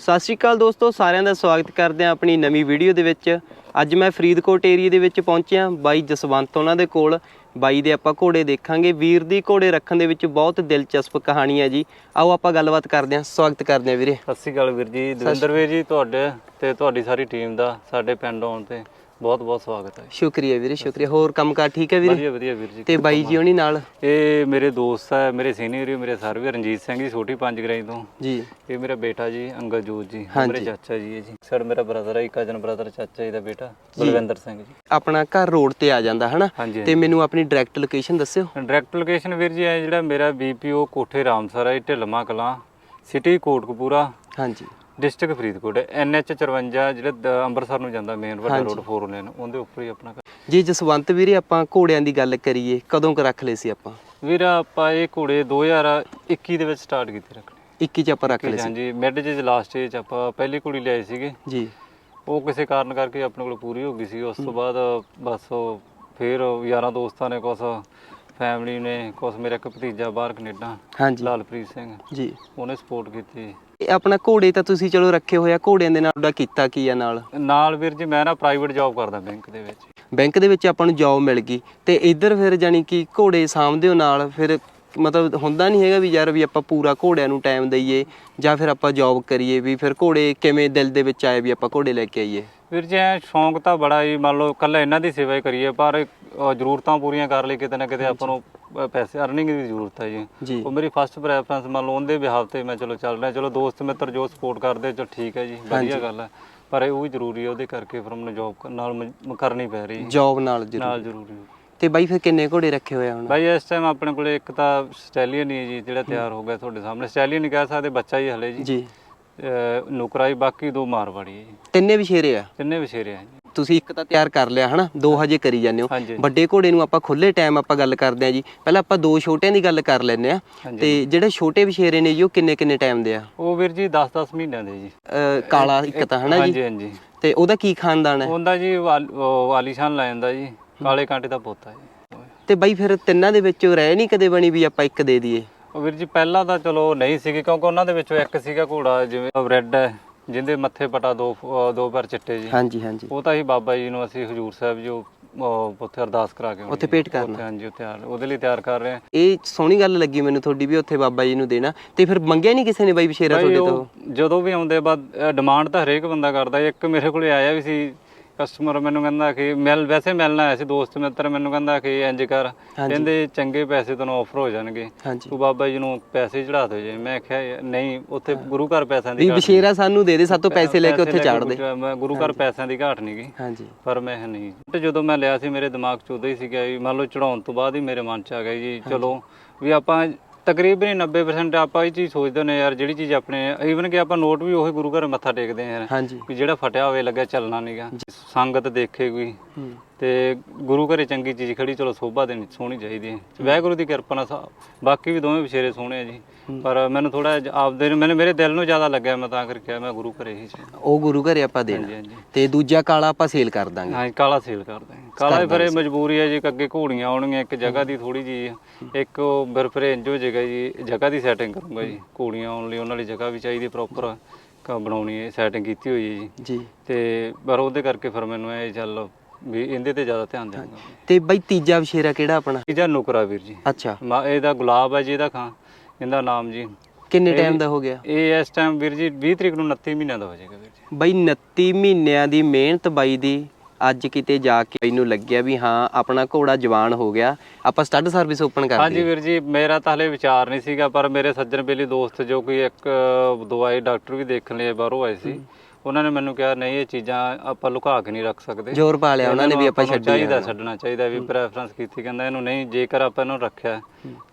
ਸਤਿ ਸ਼੍ਰੀ ਅਕਾਲ ਦੋਸਤੋ ਸਾਰਿਆਂ ਦਾ ਸਵਾਗਤ ਕਰਦੇ ਹਾਂ ਆਪਣੀ ਨਵੀਂ ਵੀਡੀਓ ਦੇ ਵਿੱਚ। ਅੱਜ ਮੈਂ ਫਰੀਦਕੋਟ ਏਰੀਆ ਦੇ ਵਿੱਚ ਪਹੁੰਚਿਆ ਬਾਈ ਜਸਵੰਤ ਉਹਨਾਂ ਦੇ ਕੋਲ। ਬਾਈ ਦੇ ਆਪਾਂ ਘੋੜੇ ਦੇਖਾਂਗੇ। ਵੀਰ ਦੀ ਘੋੜੇ ਰੱਖਣ ਦੇ ਵਿੱਚ ਬਹੁਤ ਦਿਲਚਸਪ ਕਹਾਣੀ ਹੈ ਜੀ। ਆਓ ਆਪਾਂ ਗੱਲਬਾਤ ਕਰਦੇ ਹਾਂ ਸਵਾਗਤ ਕਰਦੇ ਹਾਂ ਵੀਰੇ। ਸਤਿ ਸ਼੍ਰੀ ਅਕਾਲ ਵੀਰ ਜੀ। ਦਵਿੰਦਰ ਵੀਰ ਜੀ ਤੁਹਾਡੇ ਤੇ ਤੁਹਾਡੀ ਸਾਰੀ ਟੀਮ ਦਾ ਸਾਡੇ ਪਿੰਡ ਆਉਣ ਤੇ। ਬਹੁਤ ਬਹੁਤ ਸਵਾਗਤ ਹੈ। ਸ਼ੁਕਰੀਆ ਵੀਰੇ ਸ਼ੁਕਰੀਆ। ਹੋਰ ਕੰਮਕਾਰ ਠੀਕ ਹੈ ਵੀਰੇ? ਵਧੀਆ ਵਧੀਆ ਵੀਰ ਜੀ ਤੇ ਬਾਈ ਜੀ ਹੋਣੀ ਨਾਲ? ਇਹ ਮੇਰੇ ਦੋਸਤ ਹੈ ਮੇਰੇ ਸੀਨੀਅਰ ਹੀ ਮੇਰੇ ਸਰ ਵੀ ਰਣਜੀਤ ਸਿੰਘ ਜੀ ਛੋਟੀ ਪੰਜ ਗਰਾਈ ਤੋਂ। ਜੀ। ਇਹ ਮੇਰਾ ਬੇਟਾ ਜੀ ਅੰਗਜੋਤ ਜੀ ਇਹ ਹਾਂਜੀ। ਮੇਰੇ ਚਾਚਾ ਜੀ ਹੈ ਜੀ। ਸਰ ਮੇਰਾ ਬ੍ਰਦਰ ਹੈ ਕਜ਼ਨ ਬ੍ਰਦਰ ਚਾਚਾ ਜੀ ਦਾ ਬੇਟਾ ਬਲਵਿੰਦਰ ਸਿੰਘ ਜੀ। ਆਪਣਾ ਘਰ ਰੋਡ ਤੇ ਆ ਜਾਂਦਾ ਹਨਾ? ਤੇ ਮੈਨੂੰ ਆਪਣੀ ਡਾਇਰੈਕਟ ਲੋਕੇਸ਼ਨ ਦੱਸਿਓ। ਡਾਇਰੈਕਟ ਲੋਕੇਸ਼ਨ ਵੀਰ ਜੀ ਹੈ ਜਿਹੜਾ ਮੇਰਾ ਬੀਪੀਓ ਕੋਠੇ ਰਾਮਸਰ ਹੈ ਢਿਲਮਾ ਕਲਾਂ ਸਿਟੀ ਕੋਟਕਪੂਰਾ। ਹਾਂਜੀ। ਡਿਸਟ੍ਰਿਕਟ ਫਰੀਦਕੋਟ ਐਨਐਚ 54 ਜਿਹੜਾ ਦ- ਅੰਮ੍ਰਿਤਸਰ ਨੂੰ ਜਾਂਦਾ ਮੇਨ ਵੱਡਾ ਰੋਡ 4 ਲੇਨ ਉਹਦੇ ਉੱਪਰ ਹੀ ਆਪਣਾ ਘਰ। ਜੀ ਜਸਵੰਤ ਵੀਰੇ ਆਪਾਂ ਘੋੜਿਆਂ ਦੀ ਗੱਲ ਕਰੀਏ ਕਦੋਂ ਕੁ ਰੱਖ ਲਏ ਸੀ ਆਪਾਂ? ਵੀਰ ਆਪਾਂ ਇਹ ਘੋੜੇ 2021 ਦੇ ਵਿੱਚ ਸਟਾਰਟ ਕੀਤੇ ਰੱਖਣੇ। 21 ਚ ਆਪਾਂ ਰੱਖ ਲਏ ਸੀ। ਹਾਂਜੀ ਮਿਡ ਜੇ ਲਾਸਟ ਏਜ ਆਪਾਂ ਪਹਿਲੀ ਘੋੜੀ ਲਿਆਏ ਸੀਗੇ। ਜੀ। ਉਹ ਕਿਸੇ ਕਾਰਨ ਕਰਕੇ ਆਪਣੇ ਕੋਲ ਪੂਰੀ ਹੋ ਗਈ ਸੀ। ਉਸ ਤੋਂ ਬਾਅਦ ਬਸ ਉਹ ਫਿਰ ਯਾਰਾਂ ਦੋਸਤਾਂ ਨੇ ਕੁਛ ਫੈਮਿਲੀ ਨੇ ਕੁਛ ਮੇਰਾ ਇੱਕ ਭਤੀਜਾ ਬਾਹਰ ਕੈਨੇਡਾ ਹਾਂਜੀ। ਲਾਲਪ੍ਰੀਤ ਸਿੰਘ। ਜੀ। ਉਹਨੇ ਸਪੋਰਟ ਕੀਤੀ। ਇਹ ਆਪਣਾ ਘੋੜੇ ਤਾਂ ਤੁਸੀਂ ਚਲੋ ਰੱਖੇ ਹੋਇਆ ਘੋੜਿਆਂ ਦੇ ਨਾਲ ਤੁਹਾਡਾ ਕੀਤਾ ਕੀ ਆ ਨਾਲ? ਨਾਲ ਵੀਰ ਜੀ ਮੈਂ ਨਾ ਪ੍ਰਾਈਵੇਟ ਜੌਬ ਕਰਦਾ ਬੈਂਕ ਦੇ ਵਿੱਚ। ਬੈਂਕ ਦੇ ਵਿੱਚ ਆਪਾਂ ਨੂੰ ਜੌਬ ਮਿਲ ਗਈ। ਤੇ ਇੱਧਰ ਫਿਰ ਜਾਨੀ ਕਿ ਘੋੜੇ ਸਾਂਭਦੇ ਹੋ ਨਾਲ ਫਿਰ ਮਤਲਬ ਹੁੰਦਾ ਨਹੀਂ ਹੈਗਾ ਵੀ ਯਾਰ ਵੀ ਆਪਾਂ ਪੂਰਾ ਘੋੜਿਆਂ ਨੂੰ ਟਾਈਮ ਦਈਏ ਜਾਂ ਫਿਰ ਆਪਾਂ ਜੌਬ ਕਰੀਏ ਵੀ ਫਿਰ ਘੋੜੇ ਕਿਵੇਂ ਦਿਲ ਦੇ ਵਿੱਚ ਆਏ ਵੀ ਆਪਾਂ ਘੋੜੇ ਲੈ ਕੇ ਆਈਏ? ਵੀਰ ਜੀ ਐਂ ਸ਼ੌਂਕ ਤਾਂ ਬੜਾ ਹੀ ਮੰਨ ਲਓ ਕੱਲਾ ਇਹਨਾਂ ਦੀ ਸੇਵਾ ਹੀ ਕਰੀਏ ਪਰ ਅ, ਜ਼ਰੂਰਤਾਂ ਪੂਰੀਆਂ ਕਰ ਲਈ ਕਿਤੇ ਨਾ ਕਿਤੇ ਆਪਾਂ ਨੂੰ ਅ, ਪੈਸੇ ਅਰਨਿੰਗ ਦੀ ਜ਼ਰੂਰਤ ਹੈ ਜੀ। ਜੀ। ਉਹ ਮੇਰੀ ਫਸਟ ਪ੍ਰੈਫਰੈਂਸ ਮੰਨ ਲਓ ਉਹਦੇ ਬਿਹਾਵ ਤੇ ਮੈਂ ਚਲੋ ਚੱਲ ਰਿਹਾ ਚਲੋ ਦੋਸਤ ਮਿੱਤਰ ਜੋ ਸਪੋਰਟ ਕਰਦੇ ਚਲੋ ਠੀਕ ਹੈ ਜੀ ਵਧੀਆ ਗੱਲ ਹੈ। ਪਰ ਇਹ ਉਹ ਵੀ ਜ਼ਰੂਰੀ ਹੈ ਉਹਦੇ ਕਰਕੇ ਫਿਰ ਮੈਨੂੰ ਜੌਬ ਨਾਲ ਮ- ਕਰਨੀ ਪੈ ਰਹੀ ਹੈ। ਜੌਬ ਨਾਲ ਜ਼ਰੂਰ। ਨਾਲ ਜ਼ਰੂਰੀ ਹੈ। ਤੇ ਬਾਈ ਫਿਰ ਕਿੰਨੇ ਘੋੜੇ ਰੱਖੇ ਹੋਏ ਆ ਹੁਣ? ਬਾਈ ਇਸ ਟਾਈਮ ਆਪਣੇ ਕੋਲੇ ਇੱਕ ਤਾਂ ਸਟੈਲੀਅਨ ਹੀ ਹੈ ਜੀ ਜਿਹੜਾ ਤਿਆਰ ਹੋ ਗਿਆ ਤੁਹਾਡੇ ਸਾਹਮਣੇ। ਸਟੈਲੀਅਨ ਨਹੀਂ ਕਹਿ ਸਕਦੇ ਬੱਚਾ ਹੀ ਹਲੇ ਜੀ। ਜੀ। ਅ, ਨੁਕਰਾ ਹੀ ਬਾਕੀ ਦੋ ਮਾਰਵਾੜੀ ਹੈ ਜੀ। ਤਿੰਨੇ ਵਿਸ਼ੇਰੇ ਆ? ਤਿੰਨੇ ਵਿਸ਼ੇਰੇ ਆ ਜੀ। ਤੁਸੀਂ ਇੱਕ ਤਾਂ ਤਿਆਰ ਕਰ ਲਿਆ ਹਨਾ? ਦੋ ਹਜੇ ਕਰੀ ਜਾਂਦੇ ਹੋ। ਹਾਂਜੀ ਵੱਡੇ ਘੋੜੇ ਨੂੰ ਆਪਾਂ ਖੁੱਲੇ ਟਾਈਮ ਆਪਾਂ ਗੱਲ ਕਰਦੇ ਆ ਜੀ। ਪਹਿਲਾਂ ਆਪਾਂ ਦੋ ਛੋਟਿਆਂ ਦੀ ਗੱਲ ਕਰ ਲੈਂਦੇ ਆ ਹਾਂਜੀ। ਤੇ ਜਿਹੜੇ ਛੋਟੇ ਵਿਸ਼ੇਰੇ ਨੇ ਜੀ ਉਹ ਕਿੰਨੇ ਕਿੰਨੇ ਟਾਈਮ ਦੇ ਆ? ਉਹ ਵੀਰ ਜੀ 10-10 ਮਹੀਨਿਆਂ ਦੇ ਜੀ। ਅਹ ਕਾਲਾ ਇੱਕ ਤਾਂ ਹਨਾ ਜੀ? ਹਾਂਜੀ ਹਾਂਜੀ। ਤੇ ਉਹਦਾ ਕੀ ਖਾਨਦਾਨ ਹੈ? ਉਹਦਾ ਜੀ ਵਾਲ- ਉਹ ਵਾਲੀਸ਼ਾਨ ਲੈ ਜਾਂਦਾ ਜੀ। ਕਾਲੇ ਕਾਂਟੇ ਦਾ ਪੋਤਾ ਜੀ। ਤੇ ਬਾਈ ਫਿਰ ਤਿੰਨਾਂ ਦੇ ਵਿੱਚੋਂ ਰਹਿ ਨਹੀਂ ਕਦੇ ਬਣੀ ਵੀ ਆਪਾਂ ਇੱਕ ਦੇ ਦਈਏ? ਉਹ ਵੀਰ ਜੀ ਪਹਿਲਾਂ ਤਾਂ ਚਲੋ ਨਹੀਂ ਸੀਗੀ ਕਿਉਂਕਿ ਉਹਨਾਂ ਦੇ ਵਿੱਚੋਂ ਇੱਕ ਸੀਗਾ ਘੋੜਾ ਜਿਵੇਂ ਰੈੱਡ ਹੈ। ਜਿੰਦੇ ਮੱਥੇ ਪਟਾ ਦੋ ਅਹ ਦੋ ਪੈਰ ਚਿੱਟੇ ਜੀ। ਹਾਂਜੀ ਹਾਂਜੀ। ਉਹ ਤਾਂ ਹੀ ਬਾਬਾ ਜੀ ਨੂੰ ਅਸੀਂ ਹਜੂਰ ਸਾਹਿਬ ਜੋ ਅਹ ਉੱਥੇ ਅਰਦਾਸ ਕਰਾ ਕੇ ਆਉਣੀ ਉੱਥੇ ਹੈ। ਭੇਟ ਕਰਨਾ। ਉੱਥੇ ਹਾਂਜੀ ਉਹ ਤਿਆਰ ਉਹਦੇ ਲਈ ਤਿਆਰ ਕਰ ਰਹੇ ਹਾਂ। ਇਹ ਸੋਹਣੀ ਗੱਲ ਲੱਗੀ ਮੈਨੂੰ ਤੁਹਾਡੀ ਵੀ ਉੱਥੇ ਬਾਬਾ ਜੀ ਨੂੰ ਦੇਣਾ। ਤੇ ਫਿਰ ਮੰਗਿਆ ਨਹੀਂ ਕਿਸੇ ਨੇ ਬਾਈ ਭਾਈ ਤੁਹਾਡੇ ਉਹ ਤੋਂ? ਜਦੋਂ ਵੀ ਆਉਂਦੇ ਬਾਅਦ ਡਿਮਾਂਡ ਤਾਂ ਹਰੇਕ ਬੰਦਾ ਕਰਦਾ। ਇੱਕ ਮੇਰੇ ਕੋਲੇ ਆਇਆ ਵੀ ਸੀ ਕਸਟਮਰ ਮੈਨੂੰ ਕਹਿੰਦਾ ਕਿ ਮਿਲ ਵੈਸੇ ਮਿਲਣਾ ਆਇਆ ਸੀ ਦੋਸਤ ਮਿੱਤਰ ਮੈਨੂੰ ਕਹਿੰਦਾ ਕਿ ਇੰਜ ਕਰ। ਕਹਿੰਦੇ ਚੰਗੇ ਪੈਸੇ ਤੈਨੂੰ ਆਫਰ ਹੋ ਜਾਣਗੇ। ਹਾਂਜੀ। ਤੂੰ ਬਾਬਾ ਜੀ ਨੂੰ ਪੈਸੇ ਚੜਾ ਦਿਓ ਜੀ। ਮੈਂ ਕਿਹਾ ਯਾਰ ਨਹੀਂ ਉੱਥੇ ਗੁਰੂ ਘਰ ਪੈਸਿਆਂ ਦੀ ਵੀ ਘਾਟ ਵਿਸ਼ੇਰਾ ਸਾਨੂੰ ਦੇ ਦੇ ਸਾਤੋਂ ਪੈਸੇ ਲੈ ਕੇ ਉੱਥੇ ਚਾੜ ਦੇ ਨਹੀਂ। ਮੈਂ ਗੁਰੂ ਘਰ ਪੈਸਿਆਂ ਦੀ ਘਾਟ ਨਹੀਂ ਗਈ ਹਾਂਜੀ। ਪਰ ਮੈਂ ਕਿਹਾ ਨਹੀਂ। ਤੇ ਜਦੋਂ ਮੈਂ ਲਿਆ ਸੀ ਮੇਰੇ ਦਿਮਾਗ 'ਚ ਉਦੋਂ ਹੀ ਸੀਗਾ ਵੀ ਮੰਨ ਲਓ ਚੜਾਉਣ ਤੋਂ ਬਾਅਦ ਹੀ ਮੇਰੇ ਮਨ 'ਚ ਆ ਗਿਆ ਜੀ ਚਲੋ ਵੀ ਆਪਾਂ ਤਕਰੀਬਨ ਹੀ 90% ਆਪਾਂ ਇਹ ਚੀਜ਼ ਸੋਚਦੇ ਨੇ ਯਾਰ ਜਿਹੜੀ ਚੀਜ਼ ਆਪਣੇ ਈਵਨ ਕਿ ਆਪਾਂ ਨੋਟ ਵੀ ਉਹੀ ਗੁਰੂ ਘਰ ਮੱਥਾ ਟੇਕਦੇ ਆ ਯਾਰ ਹਾਂਜੀ। ਵੀ ਜਿਹੜਾ ਫਟਿਆ ਹੋਵੇ ਲੱਗਿਆ ਚੱਲਣਾ ਨਹੀਂਗਾ ਸੰਗਤ ਦੇਖੇ ਕੋਈ। ਤੇ ਗੁਰੂ ਘਰੇ ਚੰਗੀ ਚੀਜ਼ ਖੜੀ ਚਲੋ ਸੋਭਾ ਦੇਣੀ ਸੋਹਣੀ ਚਾਹੀਦੀ ਹੈ। ਵਾਹਿਗੁਰੂ ਦੀ ਕਿਰਪਾ ਨਾਲ ਸਾ- ਬਾਕੀ ਵੀ ਦੋਵੇਂ ਵਿਸ਼ੇਰੇ ਸੋਹਣੇ ਆ ਜੀ। ਪਰ ਮੈਨੂੰ ਥੋੜਾ ਆਪਦੇ ਨੂੰ- ਮੈਨੂੰ ਮੇਰੇ ਦਿਲ ਨੂੰ ਜ਼ਿਆਦਾ ਲੱਗਿਆ ਮੈਂ ਤਾਂ ਕਰਕੇ ਮੈਂ ਗੁਰੂ ਘਰੇ ਹੀ ਸੀ। ਉਹ ਗੁਰੂ ਘਰੇ ਆਪਾਂ ਹਾਂਜੀ ਦੇਣਾ। ਹਾਂਜੀ ਤੇ ਦੂਜਾ ਕਾਲਾ ਆਪਾਂ ਸੇਲ ਕਰ ਦਾਂਗੇ। ਹਾਂ ਕਾਲਾ ਸੇਲ ਕਰਦੇ ਹਾਂ ਕਾਲਾ ਫਿਰ ਇਹ ਮਜਬੂਰੀ ਹੈ ਜੀ ਕਿ ਅੱਗੇ ਘੋੜੀਆਂ ਆਉਣਗੀਆਂ ਇੱਕ ਜਗ੍ਹਾ ਦੀ ਥੋੜੀ ਜੀ ਇੱਕ ਉਹ ਫਿਰ ਫਿਰ ਇੰਜ ਹੋ ਜਾਏਗਾ ਜੀ ਜਗ੍ਹਾ ਦੀ ਸੈਟਿੰਗ ਕਰੂੰਗਾ ਜੀ। ਘੋੜੀਆਂ ਆਉਣ ਲਈ ਉਹਨਾਂ ਲਈ ਜਗ੍ਹਾ ਵੀ ਚਾਹੀਦੀ ਪ੍ਰੋਪਰ ਬਣਾਉਣੀ ਹੈ ਸੈਟਿੰਗ ਕੀਤੀ ਹੋਈ ਹੈ ਜੀ। ਜੀ। ਤੇ ਪਰ ਉਹਦੇ ਕਰਕੇ ਫਿਰ ਮੈਨੂੰ ਇਹ ਚੱਲ ਵੀ ਇਹਦੇ ਤੇ ਜ਼ਿਆਦਾ ਧਿਆਨ ਦੇਵਾਂਗਾ ਤੇ ਬਾਈ ਤੀਜਾ ਵਿਸ਼ੇਰਾ ਕਿਹੜਾ ਆਪਣਾ? ਤੀਜਾ ਨੁਕਰਾ ਵੀਰ ਜੀ। ਅੱਛਾ। ਮਾ- ਇਹਦਾ ਗੁਲਾਬ ਹੈ ਜੀ ਇਹਦਾ ਖਾਂ। ਇਹਦਾ ਨਾਮ ਜੀ। ਕਿੰਨੇ ਟਾਈਮ ਦਾ ਹੋ ਗਿਆ? ਇਹ ਇਸ ਟਾਈਮ ਵੀਰ ਜੀ 20 ਤਰੀਕ ਨੂੰ 29 ਮਹੀਨਿਆਂ ਦਾ ਹੋ ਜਾਏਗਾ ਵੀਰ ਜੀ। ਬਾਈ 29 ਮਹੀਨਿਆਂ ਦੀ ਮਿਹਨਤ ਬਾਈ ਦੀ ਅੱਜ ਕਿਤੇ ਜਾ ਕੇ ਬਾਈ ਨੂੰ ਲੱਗਿਆ ਵੀ ਹਾਂ ਆਪਣਾ ਘੋੜਾ ਜਵਾਨ ਹੋ ਗਿਆ। ਆਪਾਂ ਸਟੱਡ ਸਰਵਿਸ ਓਪਨ ਕਰ ਹਾਂਜੀ ਵੀਰ ਜੀ ਮੇਰਾ ਤਾਂ ਹਲੇ ਵਿਚਾਰ ਨਹੀਂ ਸੀਗਾ ਪਰ ਮੇਰੇ ਸੱਜਣ ਬੇਲੀ ਦੋਸਤ ਜੋ ਕੋਈ ਇੱਕ ਦਵਾਈ ਡਾਕਟਰ ਵੀ ਦੇਖਣ ਲਈ ਬਾਹਰੋਂ ਆਏ ਸੀ। ਉਹਨਾਂ ਨੇ ਮੈਨੂੰ ਕਿਹਾ ਨਹੀਂ ਇਹ ਚੀਜ਼ਾਂ ਆਪਾਂ ਲੁਕਾ ਕੇ ਨਹੀਂ ਰੱਖ ਸਕਦੇ। ਜ਼ੋਰ ਪਾ ਲਿਆ ਉਹਨਾਂ ਨੇ ਵੀ ਆਪਾਂ ਛੱਡੀ ਚਾਹੀਦਾ ਛੱਡਣਾ ਚਾਹੀਦਾ ਵੀ ਪ੍ਰੈਫਰੈਂਸ ਕੀਤੀ ਕਹਿੰਦਾ ਇਹਨੂੰ ਨਹੀਂ ਜੇਕਰ ਆਪਾਂ ਇਹਨੂੰ ਰੱਖਿਆ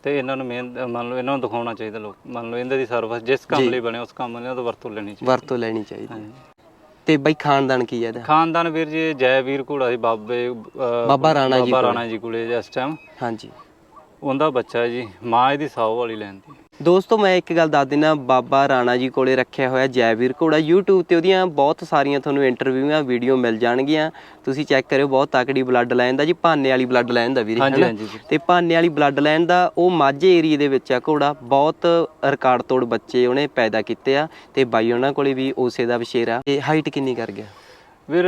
ਤੇ ਇਹਨਾਂ ਨੂੰ ਮਿਹਨਤ ਮੰਨ ਲਓ ਇਹਨਾਂ ਨੂੰ ਦਿਖਾਉਣਾ ਚਾਹੀਦਾ ਲੋਕ ਮੰਨ ਲਓ ਇਹਨਾਂ ਦੀ ਸਰਵਿਸ ਜਿਸ ਕੰਮ ਲਈ ਬਣੇ ਉਸ ਕੰਮ ਲਈ ਉਹਦਾ ਵਰਤੋਂ ਲੈਣੀ ਚਾਹੀਦੀ। ਵਰਤੋਂ ਲੈਣੀ ਚਾਹੀਦੀ। ਤੇ ਬਾਈ ਖਾਨਦਾਨ ਕੀ ਹੈ ਇਹਦਾ? ਖਾਨਦਾਨ ਵੀਰ ਜੀ ਜੈ ਵੀਰ ਘੋੜਾ ਸੀ ਬਾਬੇ ਬਾਬਾ ਰਾਣਾ ਜੀ ਬਾਬਾ। ਰਾਣਾ ਜੀ ਕੋਲੇ ਇਸ ਟਾਈਮ ਹਾਂਜੀ। ਉਹਦਾ ਬੱਚਾ ਹੈ ਜੀ ਮਾਂ ਇਹਦੀ ਸਾਊ ਵਾਲੀ ਲੈਂਦੀ ਦੋਸਤੋ ਮੈਂ ਇੱਕ ਗੱਲ ਦੱਸ ਦਿੰਦਾ ਬਾਬਾ ਰਾਣਾ ਜੀ ਕੋਲੇ ਰੱਖਿਆ ਹੋਇਆ ਜੈਵੀਰ ਘੋੜਾ YouTube ਤੇ ਉਹਦੀਆਂ ਬਹੁਤ ਸਾਰੀਆਂ ਤੁਹਾਨੂੰ ਇੰਟਰਵਿਊਆਂ ਵੀਡੀਓ ਮਿਲ ਜਾਣਗੀਆਂ। ਤੁਸੀਂ ਚੈੱਕ ਕਰਿਓ ਬਹੁਤ ਤਕੜੀ ਬਲੱਡ ਲਾਈਨ ਦਾ ਜੀ ਭਾਨੇ ਵਾਲੀ ਬਲੱਡ ਲਾਈਨ ਦਾ ਵੀਰੇ ਹਾਂਜੀ? ਹਾਂਜੀ ਤੇ ਭਾਨੇ ਵਾਲੀ ਬਲੱਡ ਲਾਈਨ ਦਾ ਉਹ ਮਾਝੇ ਏਰੀਏ ਦੇ ਵਿੱਚ ਆ ਘੋੜਾ ਬਹੁਤ ਰਿਕਾਰਡ ਤੋੜ ਬੱਚੇ ਉਹਨੇ ਪੈਦਾ ਕੀਤੇ ਆ। ਤੇ ਬਾਈ ਉਹਨਾਂ ਕੋਲੇ ਵੀ ਉਸੇ ਦਾ ਵਿਸ਼ੇਰਾ ਤੇ ਹਾਈਟ ਕਿੰਨੀ ਕਰ ਗਿਆ? ਵੀਰ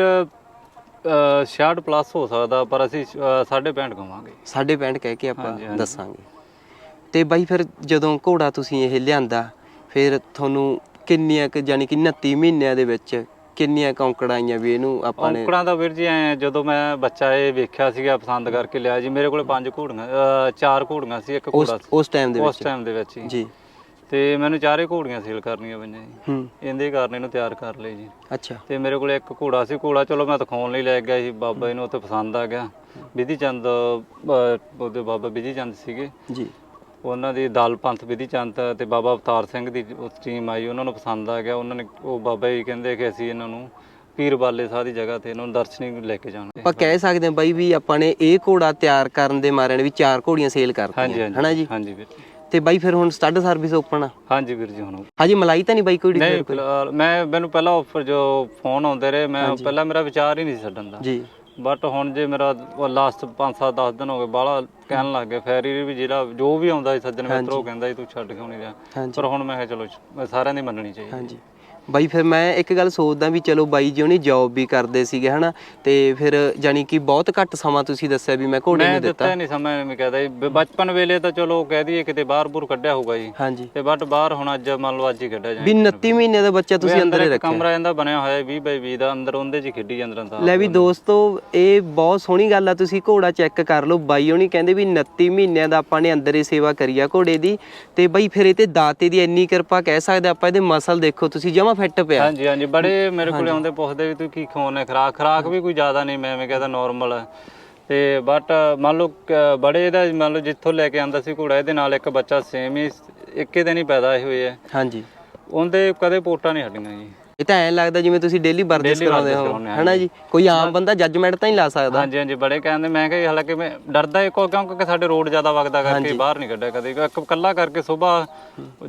66 ਪਲੱਸ ਹੋ ਸਕਦਾ ਪਰ ਅਸੀਂ 65 ਕਮਾਂਗੇ। 65 ਕਹਿ ਕੇ ਆਪਾਂ। ਦੱਸਾਂਗੇ। ਤੇ ਬਾਈ ਫਿਰ ਜਦੋਂ ਘੋੜਾ ਤੁਸੀਂ ਇਹ ਲਿਆਂਦਾ ਫਿਰ ਤੁਹਾਨੂੰ ਕਿੰਨੀਆਂ ਕੁ ਜਾਨੀ ਕਿ 29 ਮਹੀਨਿਆਂ ਦੇ ਵਿੱਚ ਕਿੰਨੀਆਂ ਕੌਂਕੜਾਂ ਆਈਆਂ ਵੀ ਇਹਨੂੰ ਆਪਾਂ ਨੇ? ਔਂਕੜਾਂ ਦਾ ਵੀਰ ਜੀ ਐ ਜਦੋਂ ਮੈਂ ਬੱਚਾ ਇਹ ਵੇਖਿਆ ਸੀਗਾ ਪਸੰਦ ਕਰਕੇ ਲਿਆ ਜੀ ਮੇਰੇ ਕੋਲੇ ਪੰਜ ਘੋੜੀਆਂ ਚਾਰ ਘੋੜੀਆਂ ਸੀ ਇੱਕ ਉਸ ਘੋੜਾ ਸੀ। ਉਸ ਟਾਈਮ ਦੇ ਉਸ ਵਿੱਚ। ਟਾਈਮ ਦੇ ਵਿੱਚ ਜੀ। ਤੇ ਮੈਨੂੰ ਚਾਰੇ ਘੋੜੀਆਂ ਸੇਲ ਕਰਨੀਆਂ ਪਈਆਂ ਜੀ। ਹੂੰ। ਇਹਦੇ ਕਾਰਨ ਇਹਨੂੰ ਤਿਆਰ ਕਰ ਲਈ ਜੀ। ਅੱਛਾ। ਤੇ ਮੇਰੇ ਕੋਲ ਇੱਕ ਘੋੜਾ ਸੀ ਘੋੜਾ ਚਲੋ ਮੈਂ ਦਿਖਾਉਣ ਲਈ ਲੈ ਗਿਆ ਸੀ ਬਾਬਾ ਜੀ ਨੂੰ ਉੱਥੇ ਪਸੰਦ ਆ ਗਿਆ। ਵਿਧੀ ਚੰਦ ਅਹ, ਉਹਦੇ ਬਾਬਾ ਵਿਧੀ ਚੰਦ ਸੀਗੇ। ਜੀ। ਉਹਨਾਂ ਦੀ ਦਲ ਪੰਥ ਵਿਧੀ ਚੰਦ ਤੇ ਬਾਬਾ ਅਵਤਾਰ ਸਿੰਘ ਦੀ ਉਸ ਟੀਮ ਆਈ ਉਹਨਾਂ ਨੂੰ ਪਸੰਦ ਆ ਗਿਆ। ਉਹਨਾਂ ਨੇ ਉਹ ਬਾਬਾ ਜੀ ਕਹਿੰਦੇ ਕਿ ਅਸੀਂ ਇਹਨਾਂ ਨੂੰ ਪੀਰ ਬਾਲੇ ਸਾਹ ਦੀ ਜਗ੍ਹਾ ਤੇ ਇਹਨਾਂ ਨੂੰ ਦਰਸ਼ਨੀ ਲੈ ਕੇ ਜਾਣਾ। ਆਪਾਂ ਕਹਿ ਸਕਦੇ ਹਾਂ ਬਾਈ ਵੀ ਆਪਾਂ ਨੇ ਇਹ ਘੋੜਾ ਤਿਆਰ ਕਰਨ ਦੇ ਮਾਰੇ ਨੇ ਵੀ ਚਾਰ ਘੋੜੀਆਂ ਸੇਲ ਹਾਂਜੀ ਕਰਤੀਆਂ ਹਾਂਜੀ। ਹਨਾ ਜੀ? ਹਾਂਜੀ ਵੀਰ ਜੀ। ਤੇ ਬਾਈ ਫਿਰ ਹੁਣ ਸਟੱਡ ਸਰਵਿਸ ਓਪਨ ਆ। ਹਾਂਜੀ ਵੀਰ ਜੀ ਹੁਣ ਹਾਜੀ ਮਲਾਈ ਤਾਂ ਨਹੀਂ ਬਾਈ ਕੋਈ ਨਹੀਂ ਫਿਲਹਾਲ ਮੈਂ ਮੈਨੂੰ ਪਹਿਲਾਂ ਆਫਰ ਜੋ ਫੋਨ ਆਉਂਦੇ ਰਹੇ ਮੈਂ ਪਹਿਲਾਂ ਮੇਰਾ ਵਿਚਾਰ ਹੀ ਨਹੀਂ ਸੀ ਛੱਡਣ ਦਾ। ਜੀ। ਬਟ ਹੁਣ ਜੇ ਮੇਰਾ ਲਾਸਟ 5-7 10 ਦਿਨ ਹੋ ਗਏ ਬਾਹਲਾ ਕਹਿਣ ਲੱਗ ਗਏ ਫੈਰੀ ਵੀ ਜਿਹੜਾ ਜੋ ਵੀ ਆਉਂਦਾ ਸੀ ਸੱਜਣ ਮਿੱਤਰ ਉਹ ਕਹਿੰਦਾ ਸੀ ਤੂੰ ਛੱਡ ਕਿਉਂ ਨਹੀਂ ਰਿਹਾ? ਪਰ ਹੁਣ ਮੈਂ ਕਿਹਾ ਚਲੋ ਸਾਰਿਆਂ ਦੀ ਮੰਨਣੀ ਚਾਹੀਦੀ ਹਾਂਜੀ। ਬਾਈ ਫਿਰ ਮੈਂ ਇੱਕ ਗੱਲ ਸੋਚਦਾ ਵੀ ਚਲੋ ਬਾਈ ਜੀ ਉਹਨੇ ਜੌਬ ਵੀ ਕਰਦੇ ਸੀਗੇ ਹਨਾ? ਤੇ ਫਿਰ ਜਾਨੀ ਕਿ ਬਹੁਤ ਘੱਟ ਸਮਾਂ ਤੁਸੀਂ ਦੱਸਿਆ ਵੀ ਮੈਂ ਘੋੜੇ ਮੈਂ ਨੂੰ ਦਿੱਤਾ ਦਿੱਤਾ। ਨਹੀਂ ਸਮਾਂ ਮੈਂ ਕਹਦਾ ਬਚਪਨ ਵੇਲੇ ਤਾਂ ਚਲੋ ਕਹਿ ਦਈਏ ਕਿਤੇ ਬਾਹਰ ਬੁਰ ਕੱਢਿਆ ਹੋਊਗਾ ਜੀ। ਹਾਂਜੀ। ਤੇ ਬਟ ਬਾਹਰ ਹੁਣ ਅੱਜ ਮੰਨ ਲਓ ਅੱਜ ਹੀ ਕੱਢਿਆ ਵੀ ਜਾਏ 29 ਮਹੀਨੇ ਦਾ ਬੱਚਾ ਤੁਸੀਂ ਅੰਦਰ ਹੀ ਰੱਖਿਆ। ਕਮਰਾ ਇਹਦਾ ਬਣਿਆ ਹੋਇਆ 20 ਬਾਈ 20 ਦਾ ਅੰਦਰ ਉਹਦੇ 'ਚ ਹੀ ਖੇਡੀ ਜਾਂਦਾ ਤਾਂ ਲੈ ਵੀ ਦੋਸਤੋ ਇਹ ਬਹੁਤ ਸੋਹਣੀ ਗੱਲ ਆ ਤੁਸੀਂ ਘੋੜਾ ਚੈੱਕ ਕਰ ਲਓ। ਬਾਈ ਹੋਣੀ ਕਹਿੰਦੇ ਵੀ 29 ਮਹੀਨਿਆਂ ਦਾ ਆਪਾਂ ਨੇ ਅੰਦਰ ਹੀ ਸੇਵਾ ਕਰੀ ਆ ਘੋੜੇ ਦੀ। ਤੇ ਬਾਈ ਫਿਰ ਇਹ ਤੇ ਦਾਤੇ ਦੀ ਇੰਨੀ ਕਿਰਪਾ ਕਹਿ ਸਕਦੇ ਆਪਾਂ ਇਹਦੇ ਮਸਲ ਦੇਖੋ ਤੁਸੀਂ ਜਮਾ ਫਿੱਟ ਪਿਆ। ਹਾਂਜੀ ਹਾਂਜੀ ਬੜੇ ਮੇਰੇ ਕੋਲੇ ਆਉਂਦੇ ਪੁੱਛਦੇ ਵੀ ਤੂੰ ਕੀ ਖਵਾਉਣਾ ਖਰਾਕ ਖਰਾਕ ਵੀ ਕੋਈ ਜ਼ਿਆਦਾ ਨਹੀਂ ਮੈਂ ਐਵੇਂ ਕਹਿੰਦਾ ਨਾਰਮਲ ਹੈ। ਤੇ ਬਟ ਮੰਨ ਲਓ ਕ- ਬੜੇ ਇਹਦਾ ਮੰਨ ਲਓ ਜਿੱਥੋਂ ਲੈ ਕੇ ਆਂਦਾ ਸੀ ਘੋੜਾ ਇਹਦੇ ਨਾਲ ਇੱਕ ਬੱਚਾ ਸੇਮ ਹੀ ਇੱਕੇ ਦਿਨ ਹੀ ਪੈਦਾ ਹੋਏ ਆ ਹਾਂਜੀ। ਉਹਦੇ ਕਦੇ ਪੋਟਾਂ ਨਹੀਂ ਹਟੀਆਂ ਜੀ। ਇਹ ਤਾਂ ਐਂ ਲੱਗਦਾ ਜਿਵੇਂ ਤੁਸੀਂ ਡੇਲੀ ਵਰਜਿਸ਼ Daily ਕਰਾਉਂਦੇ ਵਰਜਿਸ਼ ਹੋ। ਕਰਾਉਂਦੇ ਹਾਂ, ਹਨਾ ਜੀ? ਕੋਈ ਆਮ ਬੰਦਾ ਜੱਜਮੈਂਟ ਤਾਂ ਨਹੀਂ ਲਾ ਸਕਦਾ। ਹਾਂਜੀ ਹਾਂਜੀ ਬੜੇ ਕਹਿੰਦੇ ਮੈਂ ਕਿਹਾ ਹਾਲਾਂਕਿ ਮੈਂ ਡਰਦਾ ਇੱਕੋ ਕਿਉਂਕਿ ਸਾਡੇ ਰੋਡ ਜ਼ਿਆਦਾ ਵਗਦਾ ਕਰਕੇ ਬਾਹਰ ਨਹੀਂ ਕੱਢਿਆ ਕਦੇ। ਇੱਕ ਕੱਲਾ ਕਰਕੇ ਸਵੇਰ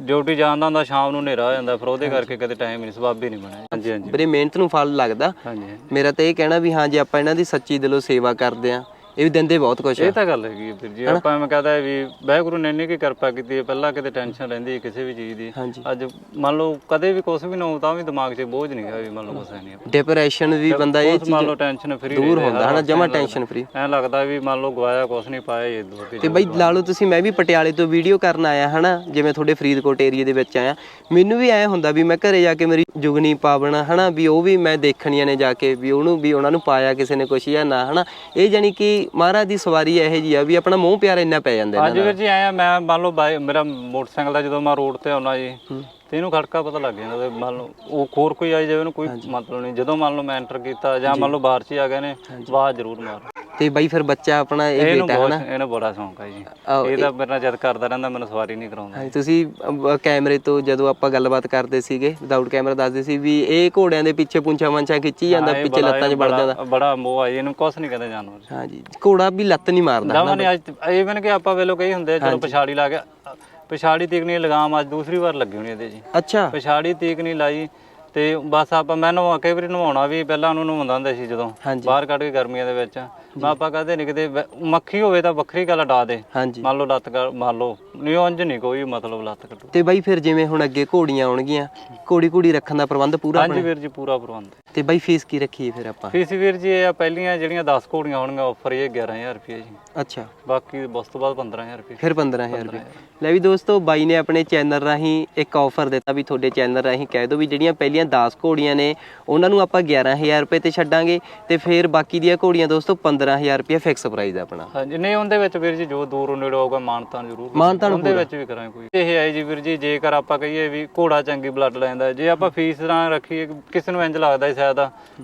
ਡਿਊਟੀ ਜਾਂਦਾ ਹੁੰਦਾ ਸ਼ਾਮ ਨੂੰ ਹਨੇਰਾ ਹੋ ਜਾਂਦਾ ਫਿਰ ਉਹਦੇ ਕਰਕੇ ਕਦੇ ਟਾਈਮ ਨਹੀਂ ਸਬਬ ਹੀ ਨਹੀਂ ਬਣਿਆ। ਹਾਂਜੀ ਹਾਂਜੀ। ਵੀਰੇ ਮਿਹਨਤ ਨੂੰ ਫਲ ਲੱਗਦਾ। ਹਾਂਜੀ। ਮੇਰਾ ਤਾਂ ਇਹ ਕਹਿਣਾ ਵੀ ਹਾਂ ਜੇ ਆਪਾਂ ਇਹਨਾਂ ਦੀ ਸੱਚੀ ਦਿਲੋਂ ਸੇਵਾ ਕਰਦੇ ਆ ਇਹ ਵੀ ਦਿੰਦੇ ਬਹੁਤ ਕੁਝ ਆ। ਇਹ ਤਾਂ ਗੱਲ ਹੈਗੀ ਹੈ ਵੀਰ ਜੀ ਆਪਾਂ ਮੈਂ ਕਹਦਾ ਵੀ ਵਾਹਿਗੁਰੂ ਨੇ ਇੰਨੀ ਕੀ ਕਿਰਪਾ ਕੀਤੀ ਹੈ ਪਹਿਲਾਂ ਕਿਤੇ ਟੈਨਸ਼ਨ ਰਹਿੰਦੀ ਹੈ ਕਿਸੇ ਵੀ ਚੀਜ਼ ਦੀ। ਹਾਂਜੀ। ਅੱਜ ਮੰਨ ਲਓ ਕਦੇ ਵੀ ਕੁਝ ਵੀ ਨਾ ਹੋ ਤਾਂ ਵੀ ਦਿਮਾਗ 'ਚ ਬੋਝ ਨਹੀਂ ਗਿਆ ਵੀ ਮੰਨ ਲਓ ਕੁਛ ਹੈ ਨਹੀਂ ਡਿਪਰੈਸ਼ਨ ਵੀ ਬੰਦਾ ਇਹ ਉਸ ਮੰਨ ਲਓ ਟੈਨਸ਼ਨ ਫਰੀ ਦੂਰ ਹੁੰਦਾ ਹਨਾ? ਜਮਾ ਟੈਨਸ਼ਨ ਫਰੀ ਐ ਲੱਗਦਾ ਵੀ ਮੰਨ ਲਓ ਗਵਾਇਆ ਕੁਝ ਨਹੀਂ ਪਾਇਆ ਇਹ ਦੋ ਤੇ ਬਈ ਲਾ ਲਓ ਤੁਸੀਂ ਮੈਂ ਵੀ ਪਟਿਆਲੇ ਤੋਂ ਵੀਡੀਓ ਕਰਨ ਆਇਆ ਹਨਾ? ਜਿਵੇਂ ਤੁਹਾਡੇ ਫਰੀਦਕੋਟ ਏਰੀਆ ਦੇ ਵਿੱਚ ਆਇਆ। ਮੈਨੂੰ ਵੀ ਐ ਹੁੰਦਾ ਵੀ ਮੈਂ ਘਰੇ ਜਾ ਕੇ ਮੇਰੀ ਜੁਗਨੀ ਪਾਵਣ ਹਨਾ? ਵੀ ਉਹ ਵੀ ਮੈਂ ਦੇਖਣੀਆਂ ਨੇ ਜਾ ਕੇ ਵੀ ਉਹਨੂੰ ਵੀ ਉਹਨਾਂ ਨੂੰ ਪਾਇਆ ਕਿਸੇ ਨੇ ਕੁਛ ਜਾਂ ਨਾ ਹਨਾ? ਇਹ ਜਾਨੀ ਕਿ ਮਹਾਰਾਜ ਦੀ ਸਵਾਰੀ ਇਹੋ ਜੀ ਆ ਵੀ ਆਪਣਾ ਮੋਹ ਪਿਆਰ ਇੰਨਾ ਪੈ ਜਾਂਦਾ ਅੱਜ ਇਹਨਾਂ ਵੀਰ ਜੀ ਆਇਆ ਮੈਂ ਮੰਨ ਲਓ ਬਾਈ- ਮੇਰਾ ਮੋਟਰਸਾਈਕਲ ਦਾ ਜਦੋਂ ਮੈਂ ਰੋਡ ਤੇ ਆਉਣਾ ਜੀ ਤੇ ਇਹਨੂੰ ਖੜਕਾ ਪਤਾ ਲੱਗ ਜਾਂਦਾ ਤੇ ਮੰਨ ਲਓ ਉਹ ਹੋਰ ਕੋਈ ਆਈ ਜਾਵੇ ਉਹਨੂੰ ਕੋਈ ਮਤਲਬ ਨਹੀਂ। ਜਦੋਂ ਮੰਨ ਲਓ ਮੈਂ ਐਂਟਰ ਕੀਤਾ ਜਾਂ ਮੰਨ ਲਓ ਬਾਹਰ ਚ ਹੀ ਆ ਗਏ ਨੇ ਆਵਾਜ਼ ਜ਼ਰੂਰ ਮਾਰ। ਤੇ ਬਾਈ ਫਿਰ ਬੱਚਾ ਆਪਣਾ ਇਹ ਇਹਨੂੰ ਬੇਟਾ ਬਹੁਤ ਹਨਾ ਇਹਨੂੰ ਬੜਾ ਸ਼ੌਂਕ ਹੈ ਜੀ। ਆਹੋ, ਇਹ ਤਾਂ ਮੇਰੇ ਨਾਲ ਜਦ ਕਰਦਾ ਰਹਿੰਦਾ ਮੈਨੂੰ ਸਵਾਰੀ ਨਹੀਂ ਕਰਾਉਂਦਾ। ਹਾਂਜੀ ਤੁਸੀਂ ਕੈਮਰੇ ਤੋਂ ਜਦੋਂ ਆਪਾਂ ਗੱਲਬਾਤ ਕਰਦੇ ਸੀਗੇ ਵਿਦਆਊਟ ਕੈਮਰਾ ਦੱਸਦੇ ਸੀ ਵੀ ਇਹ ਘੋੜਿਆਂ ਦੇ ਪਿੱਛੇ ਪੁੰਛਾ ਮੰਛਾ ਖਿੱਚੀ ਜਾਂਦਾ ਇਹ ਪਿੱਛੇ ਬੜਾ- ਲੱਤਾਂ 'ਚ ਵੜ ਜਾਂਦਾ। ਬੜਾ ਮੋਹ ਆ ਜੀ, ਇਹਨੂੰ ਕੁਛ ਨਹੀਂ ਕਹਿੰਦੇ ਜਾਨਵਰ। ਹਾਂਜੀ ਘੋੜਾ ਵੀ ਲੱਤ ਨਹੀਂ ਮਾਰਦਾ ਜਮਾਂ ਨੇ ਅੱਜ ਇਹ ਮੈਨੂੰ ਕਿ ਆਪਾਂ ਵੇਲੋ ਕਹੀ ਹੁੰਦੇ ਆ, ਚਲੋ ਪਛਾੜੀ ਲਾ ਗਿਆ ਪਛਾੜੀ ਤੀਕਣੀ ਲਗਾਮ ਅੱਜ ਦੂਸਰੀ ਵਾਰ ਲੱਗੀ ਹੋਣੀ ਇਹਦੇ ਜੀ। ਅੱਛਾ। ਪਛਾੜੀ ਤੀਕਣੀ ਲਾਈ। ਤੇ ਬਸ ਆਪਾਂ ਮੈਂ ਨਵਾ ਕਈ ਵਾਰੀ ਨਵਾਉਣਾ ਵੀ ਪਹਿਲਾਂ ਉਹਨੂੰ ਨਵਾਉਂਦਾ ਹੁੰਦਾ ਸੀ ਜਦੋਂ ਹਾਂਜੀ। ਬਾਹਰ ਕੱਢ ਕੇ ਗਰਮੀਆਂ ਦੇ ਵਿੱਚ। ਮੈਂ ਆਪਾਂ ਕਹਦੇ ਨਹੀਂ ਕਿਤੇ ਵੈ- ਮੱਖੀ ਹੋਵੇ ਤਾਂ ਵੱਖਰੀ ਗੱਲ ਡਾ ਦੇ। ਹਾਂਜੀ। ਮੰਨ ਲਓ ਲੱਤ ਕਰ- ਮੰਨ ਲਓ ਨਹੀਂ ਉਂਝ ਨਹੀਂ ਕੋਈ ਮਤਲਬ ਲੱਤ ਕੱਟੂ ਤੇ ਬਾਈ ਫਿਰ ਜਿਵੇਂ ਹੁਣ ਅੱਗੇ ਘੋੜੀਆਂ ਆਉਣਗੀਆਂ ਘੋੜੀ ਘੋੜੀ ਰੱਖਣ ਦਾ ਪ੍ਰਬੰਧ ਪੂਰਾ ਹਾਂਜੀ ਵੀਰ ਜੀ ਪੂਰਾ ਪ੍ਰਬੰਧ। ਤੇ ਬਾਈ ਫੀਸ ਕੀ ਰੱਖੀ ਹੈ ਫਿਰ ਆਪਾਂ? ਫੀਸ ਵੀਰ ਜੀ ਇਹ ਆ ਪਹਿਲੀਆਂ ਜਿਹੜੀਆਂ 10 ਘੋੜੀਆਂ ਹੋਣਗੀਆਂ ਆਫਰ ਇਹ 11000 ਰੁਪਏ ਜੀ। ਅੱਛਾ। ਬਾਕੀ ਉਸ ਤੋਂ ਬਾਅਦ 15000 ਰੁਪਏ ਫਿਰ 15000 ਰੁਪਏ ਲੈ ਵੀ ਦੋਸਤੋ ਬਾਈ ਨੇ ਆਪਣੇ ਚੈਨਲ ਰਾਹੀਂ ਇੱਕ ਆਫਰ ਦਿੱਤਾ ਵੀ ਤੁਹਾਡੇ ਚੈਨਲ ਰਾਹੀਂ ਕਹਿ ਦਿਓ ਵੀ ਜਿਹੜੀਆਂ ਪਹਿਲੀਆਂ 10 ਘੋੜੀਆਂ ਨੇ ਉਹਨਾਂ ਨੂੰ ਆਪਾਂ 11000 ਰੁਪਏ ਤੇ ਛੱਡਾਂਗੇ ਤੇ ਫਿਰ ਬਾਕੀ ਦੀਆਂ ਘੋੜੀਆਂ ਦੋਸਤੋ 15000 ਰੁਪਏ ਫਿਕਸ ਪ੍ਰਾਈਸ ਆ ਆਪਣਾ। ਹਾਂਜੀ ਨਹੀਂ ਉਹਦੇ ਵਿੱਚ ਵੀਰ ਜੀ ਜੋ ਦੂਰੋਂ ਨੇੜੇ ਹੋਊਗਾ ਮਾਨਤਾਨ ਜ਼ਰੂਰ ਮਾਨਤਾਨ ਉਹਦੇ ਵਿੱਚ ਵੀ ਕਰਾਂਗੇ ਕੋਈ। ਇਹ ਹੈ ਜੀ ਵੀਰ ਜੀ ਜੇਕਰ ਆਪਾਂ ਕਹੀਏ ਵੀ ਘੋੜਾ ਚੰਗੀ ਬਲੱਡ ਲੈਂਦਾ ਜੇ ਆਪਾਂ ਫੀਸ ਨਾਲ ਰੱਖੀਏ ਕਿਸੇ ਨੂੰ ਇੰਜ ਲੱਗਦਾ ਹੀ ਸ਼ਾਇਦ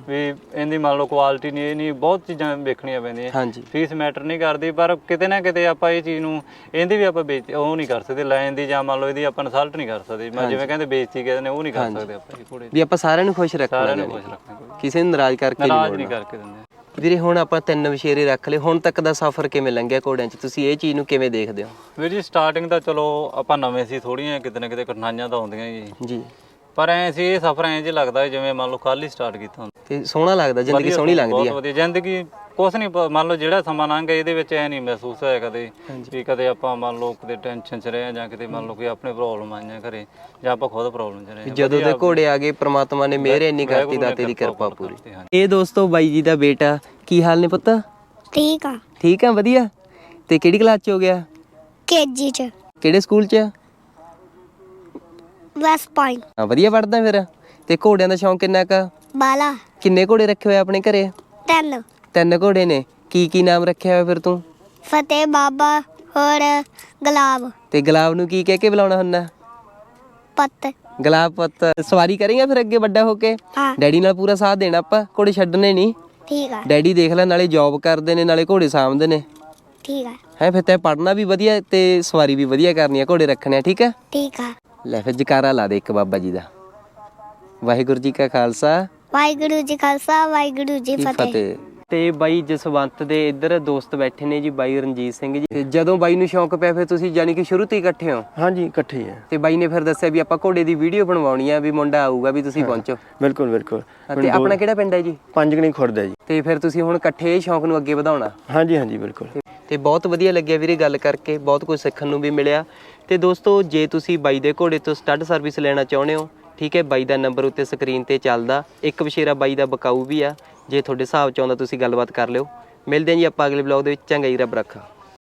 ਵੀ ਇਹਦੀ ਮੰਨ ਲਓ ਕੁਆਲਿਟੀ ਨਹੀਂ ਇਹ ਨਹੀਂ ਬਹੁਤ ਚੀਜ਼ਾਂ ਵੇਖਣੀਆਂ ਪੈਂਦੀਆਂ। ਫੀਸ ਮੈਟਰ ਨਹੀਂ ਕਰਦੀ ਪਰ ਕਿਤੇ ਨਾ ਕਿਤੇ ਆਪਾਂ ਇਹ ਚੀਜ਼ ਨੂੰ ਇਹਦੀ ਵੀ ਆਪਾਂ ਬੇਇੱਜ਼ਤੀ ਉਹ ਨਹੀਂ ਕਰ ਸਕਦੇ ਲੈਣ ਦੀ ਜਾਂ ਮੰਨ ਲਓ ਇਹਦੀ ਆਪਾਂ ਇਨਸਲਟ ਨਹੀਂ ਕਰ ਸਕਦੇ। ਮੈਂ ਜਿਵੇਂ ਕਹਿੰਦੇ ਬੇਇੱਜ਼ਤੀ ਕਹਿੰਦੇ ਨੇ ਉਹ ਨਹੀਂ ਕਰ ਸਕਦੇ ਆਪਾਂ ਇਹ ਘੋੜੇ ਦੀ ਵੀ ਆਪਾਂ ਸਾਰਿਆਂ ਨੂੰ ਖੁਸ਼ ਰੱਖਣਾ ਸਾਰਿਆਂ ਨੂੰ ਖੁਸ਼ ਰੱਖਣਾ ਕਿਸੇ ਨੂੰ ਨਾਰਾਜ਼ ਕਰਕੇ ਨਹੀਂ ਨਾਰਾਜ਼ ਨਹੀਂ ਕਰਕੇ ਦਿੰਦੇ। ਵੀਰੇ ਹੁਣ ਆਪਾਂ ਤਿੰਨ ਵਿਸ਼ੇਰੇ ਰੱਖ ਲਏ। ਹੁਣ ਤੱਕ ਦਾ ਸਫ਼ਰ ਕਿਵੇਂ ਲੰਘਿਆ ਘੋੜਿਆਂ 'ਚ? ਤੁਸੀਂ ਇਹ ਚੀਜ਼ ਨੂੰ ਕਿਵੇਂ ਦੇਖਦੇ ਹੋ? ਵੀਰ ਜੀ ਸਟਾਰਟਿੰਗ ਤਾਂ ਚਲੋ ਆਪਾਂ ਨਵੇਂ ਸੀ ਥੋੜੀਆਂ ਕਿਤੇ ਨਾ ਕਿਤੇ ਕਠਿਨਾਈਆਂ ਤਾਂ ਆਉਂਦੀਆਂ ਜੀ ਜੀ। ਪਰ ਐ ਸੀ ਇਹ ਸਫ਼ਰ ਐਂ ਜਿਹਾ ਲੱਗਦਾ ਜਿਵੇਂ ਮੰਨ ਲਓ ਕੱਲ ਹੀ ਸਟਾਰਟ ਕੀਤਾ ਹੁੰਦਾ। ਤੇ ਸੋਹਣਾ ਲੱਗਦਾ ਜ਼ਿੰਦਗੀ ਸੋਹਣੀ ਲੱਗਦੀ ਬਹੁਤ ਆ ਵਧੀਆ। ਜ਼ਿੰਦਗੀ ਕੁਛ ਨਹੀਂ ਪ- ਮੰਨ ਲਓ ਜਿਹੜਾ ਸਮਾਂ ਲੰਘ ਗਿਆ ਇਹਦੇ ਵਿੱਚ ਐ ਨਹੀਂ ਮਹਿਸੂਸ ਹੋਇਆ ਕਦੇ ਵੀ ਕਦੇ ਆਪਾਂ ਮੰਨ ਲਓ ਕਿਤੇ ਟੈਨਸ਼ਨ 'ਚ ਰਹੇ ਜਾਂ ਕਿਤੇ ਮੰਨ ਲਓ ਕੋਈ ਆਪਣੇ ਪ੍ਰੋਬਲਮ ਆਈਆਂ ਘਰੇ ਜਾਂ ਆਪਾਂ ਖੁਦ ਪ੍ਰੋਬਲਮ 'ਚ ਰਹੇ ਜਦੋਂ ਦੇ ਘੋੜੇ ਆ ਗਏ ਪ੍ਰਮਾਤਮਾ ਨੇ ਮਿਹਰ ਇੰਨੀ ਕਰਤੀ ਦਾਤੇ ਦੀ ਕਿਰਪਾ ਪੂਰੀ। ਇਹ ਦੋਸਤੋ ਬਾਈ ਜੀ ਦਾ ਬੇਟਾ ਕੀ ਹਾਲ ਨੇ ਪੁੱਤ? ਠੀਕ ਆ। ਠੀਕ ਆ ਵਧੀਆ? ਤੇ ਕਿਹੜੀ ਕਲਾਸ 'ਚ ਹੋ ਗਿਆ? ਕੇਜੀ ਚ। ਕਿਹੜੇ ਸਕੂਲ 'ਚ? ਵੈਸਟ ਪੁਆਇੰਟ ਹਾਂ ਵਧੀਆ ਪੜਦਾ ਫਿਰ। ਤੇ ਘੋੜਿਆਂ ਦਾ ਸ਼ੌਂਕ ਕਿੰਨਾ ਕਾ? ਬਾਲਾ। ਕਿੰਨੇ ਘੋੜੇ ਰੱਖੇ ਹੋਏ ਆਪਣੇ ਘਰੇ? ਤਿੰਨ। ਤਿੰਨ ਘੋੜੇ ਨੇ। ਕੀ ਕੀ ਨਾਮ ਰੱਖਿਆ ਹੋਇਆ ਫਿਰ ਤੂੰ? ਫਤਿਹ ਬਾਬਾ ਹੋਰ ਗੁਲਾਬ। ਤੇ ਗੁਲਾਬ ਨੂੰ ਕੀ ਕਹਿ ਕੇ ਬੁਲਾਉਣਾ ਹੁੰਦਾ? ਪੱਤ। ਗੁਲਾਬ ਪੁੱਤ। ਸਵਾਰੀ ਕਰੇਗਾ ਫਿਰ ਅੱਗੇ ਵੱਡਾ ਹੋ ਕੇ? ਹਾਂ। ਡੈਡੀ ਨਾਲ ਪੂਰਾ ਸਾਥ ਦੇਣਾ ਆਪਾਂ ਘੋੜੇ ਛੱਡਣੇ ਨਹੀਂ। ਠੀਕ ਆ। ਡੈਡੀ ਦੇਖ ਲੈ ਨਾਲੇ ਜੌਬ ਕਰਦੇ ਨੇ ਨਾਲੇ ਘੋੜੇ ਸਾਂਭਦੇ ਨੇ। ਠੀਕ ਆ। ਹੈ ਫਿਰ ਤੈਂ ਪੜਨਾ ਵੀ ਵਧੀਆ ਤੇ ਸਵਾਰੀ ਵੀ ਵਧੀਆ ਕਰਨੀ ਆ ਘੋੜੇ ਰੱਖਣੇ ਆ ਠੀਕ ਆ? ਠੀਕ ਆ। ਲੈ ਫਿਰ ਜਕਾਰਾ ਲਾ ਦੇ ਇੱਕ ਬਾਬਾ ਜੀ ਦਾ। ਵਾਹਿਗੁਰੂ ਜੀ ਕਾ ਖਾਲਸਾ। ਵਾਹਿਗੁਰੂ ਜੀ ਖਾਲਸਾ ਵਾਹਿਗੁਰੂ ਜੀ ਕੀ ਫਤਿਹ। ਫਤਿਹ। ਤੇ ਬਾਈ ਜਸਵੰਤ ਦੇ ਇੱਧਰ ਦੋਸਤ ਬੈਠੇ ਨੇ ਜੀ ਬਾਈ ਰਣਜੀਤ ਸਿੰਘ ਜੀ। ਤੇ ਜਦੋਂ ਬਾਈ ਨੂੰ ਸ਼ੌਂਕ ਪਿਆ ਫਿਰ ਤੁਸੀਂ ਜਾਨੀ ਕਿ ਸ਼ੁਰੂ ਤੋਂ ਹੀ ਇਕੱਠੇ ਹੋ? ਹਾਂਜੀ ਇਕੱਠੇ ਹੈ ਤੇ ਬਾਈ ਨੇ ਫਿਰ ਦੱਸਿਆ ਵੀ ਆਪਾਂ ਘੋੜੇ ਦੀ ਵੀਡੀਓ ਬਣਵਾਉਣੀ ਆ ਵੀ ਮੁੰਡਾ ਆਊਗਾ ਵੀ ਤੁਸੀਂ ਪਹੁੰਚੋ। ਬਿਲਕੁਲ ਬਿਲਕੁਲ। ਤੇ ਆਪਣਾ ਕਿਹੜਾ ਪਿੰਡ ਹੈ ਜੀ? ਪੰਜਗਣੀ ਖੁਰਦ ਹੈ ਜੀ। ਤੇ ਫਿਰ ਤੁਸੀਂ ਹੁਣ ਇਕੱਠੇ ਸ਼ੌਂਕ ਨੂੰ ਅੱਗੇ ਵਧਾਉਣਾ। ਹਾਂਜੀ ਹਾਂਜੀ ਬਿਲਕੁਲ। ਤੇ ਬਹੁਤ ਵਧੀਆ ਲੱਗਿਆ ਵੀਰੇ ਗੱਲ ਕਰਕੇ ਬਹੁਤ ਕੁਝ ਸਿੱਖਣ ਨੂੰ ਵੀ ਮਿਲਿਆ। ਤੇ ਦੋਸਤੋ ਜੇ ਤੁਸੀਂ ਬਾਈ ਦੇ ਘੋੜੇ ਤੋਂ ਸਟੱਡ ਸਰਵਿਸ ਲੈਣਾ ਚਾਹੁੰਦੇ ਹੋ ਠੀਕ ਹੈ, ਬਾਈ ਦਾ ਨੰਬਰ ਉੱਤੇ ਸਕਰੀਨ ਤੇ ਚੱਲਦਾ। ਇੱਕ ਵਿਸ਼ੇਰਾ ਬਾਈ ਦਾ ਬਕਾਊ ਵੀ ਆ। ਜੇ ਤੁਹਾਡੇ ਹਿਸਾਬ ਚ ਆਉਂਦਾ, ਤੁਸੀਂ ਗੱਲਬਾਤ ਕਰ ਲਿਓ। ਮਿਲਦੇ ਹਾਂ ਜੀ ਆਪਾਂ ਅਗਲੇ ਵਲੌਗ ਦੇ ਵਿੱਚ। ਚੰਗਾ ਜੀ, ਰੱਬ ਰੱਖਾ।